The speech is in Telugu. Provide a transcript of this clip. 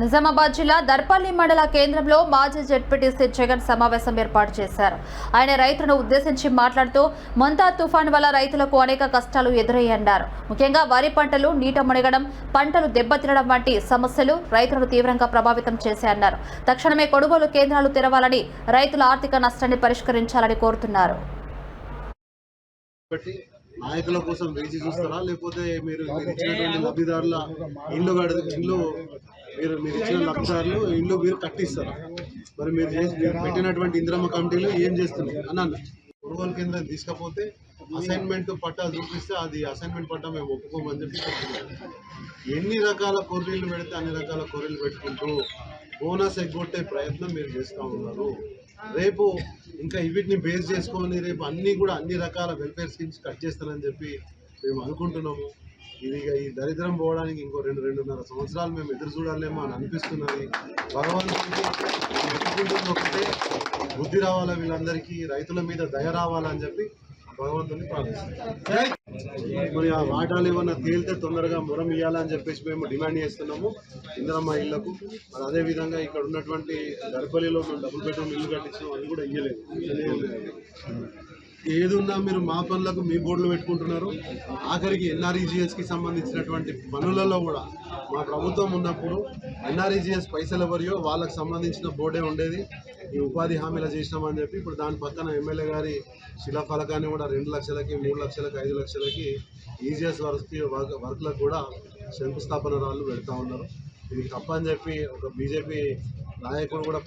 నిజామాబాద్ జిల్లా దర్పల్లి మండల కేంద్రంలో మాజీ జడ్పీటీసీ జగన్ సమావేశం ఏర్పాటు చేశారు. ఆయన రైతులను ఉద్దేశించి మాట్లాడుతూ మొంతా తుఫాన్ వల్ల రైతులకు అనేక కష్టాలు ఎదురయ్యన్నారు. ముఖ్యంగా వరి పంటలు నీట మునగడం పంటలు దెబ్బతినడం వంటి సమస్యలు రైతులను తీవ్రంగా ప్రభావితం చేశాయన్నారు. తక్షణమే కొనుగోలు కేంద్రాలు తెరవాలని రైతుల ఆర్థిక నష్టాన్ని పరిష్కరించాలని కోరుతున్నారు. నాయకుల కోసం వేచి చూస్తారా? లేకపోతే మీరు మీరు ఇచ్చినటువంటి లబ్ధిదారుల ఇల్లు కడ ఇల్లు మీరు మీరు ఇచ్చిన లబ్ధిదారులు ఇల్లు మీరు కట్టిస్తారా. మరి మీరు మీరు పెట్టినటువంటి ఇందిరమ్మ కమిటీలు ఏం చేస్తున్నారు? అన్నాను. కొనుగోలు కేంద్రం తీసుకపోతే అసైన్మెంట్ పట్టా చూపిస్తే అది అసైన్మెంట్ పట్టా మేము ఒప్పుకోమని చెప్పి ఎన్ని రకాల కొర్రీలు పెడితే అన్ని రకాల కొర్రీలు పెట్టుకుంటూ బోనస్ ఎగ్గొట్టే ప్రయత్నం మీరు చేస్తూ ఉన్నారు. రేపు ఇంకా వీటిని బేస్ చేసుకొని రేపు అన్నీ కూడా అన్ని రకాల వెల్ఫేర్ స్కీమ్స్ కట్ చేస్తానని చెప్పి మేము అనుకుంటున్నాము. ఇది ఈ దరిద్రం పోవడానికి ఇంకో రెండు రెండున్నర సంవత్సరాలు మేము ఎదురు చూడాలేమో అని అనిపిస్తున్నది. భగవంతుడికి ఒకటే బుద్ధి రావాలా వీళ్ళందరికీ రైతుల మీద దయ రావాలని చెప్పి భగవంతుని ప్రార్థిస్తున్నాం. మరి ఆ వాటాలు ఏమన్నా తేలితే తొందరగా మురం ఇవ్వాలని చెప్పేసి మేము డిమాండ్ చేస్తున్నాము ఇందిరమ్మ ఇళ్ళకు. మరి అదే విధంగా ఇక్కడ ఉన్నటువంటి గర్భలిలో మేము డబుల్ బెడ్రూమ్ ఇల్లు కట్టించాం అది కూడా ఇయ్యలేదు. ఏదున్నా మీరు మా పనులకు మీ బోర్డులు పెట్టుకుంటున్నారు. ఆఖరికి ఎన్ఆర్ఈజిఎస్కి సంబంధించినటువంటి పనులలో కూడా మా ప్రభుత్వం ఉన్నప్పుడు ఎన్ఆర్ఈజిఎస్ పైసలు ఎవరియో వాళ్ళకు సంబంధించిన బోర్డే ఉండేది. ఈ ఉపాధి హామీలు చేసినామని చెప్పి ఇప్పుడు దాని పక్కన ఎమ్మెల్యే గారి శిలాఫలకాన్ని కూడా రెండు లక్షలకి మూడు లక్షలకి ఐదు లక్షలకి ఈజిఎస్ వర్క్కి వర్క్ వర్క్లకు కూడా శంకుస్థాపన రాళ్ళు పెడతా ఉన్నారు. ఇది తప్పని చెప్పి ఒక బీజేపీ నాయకుడు కూడా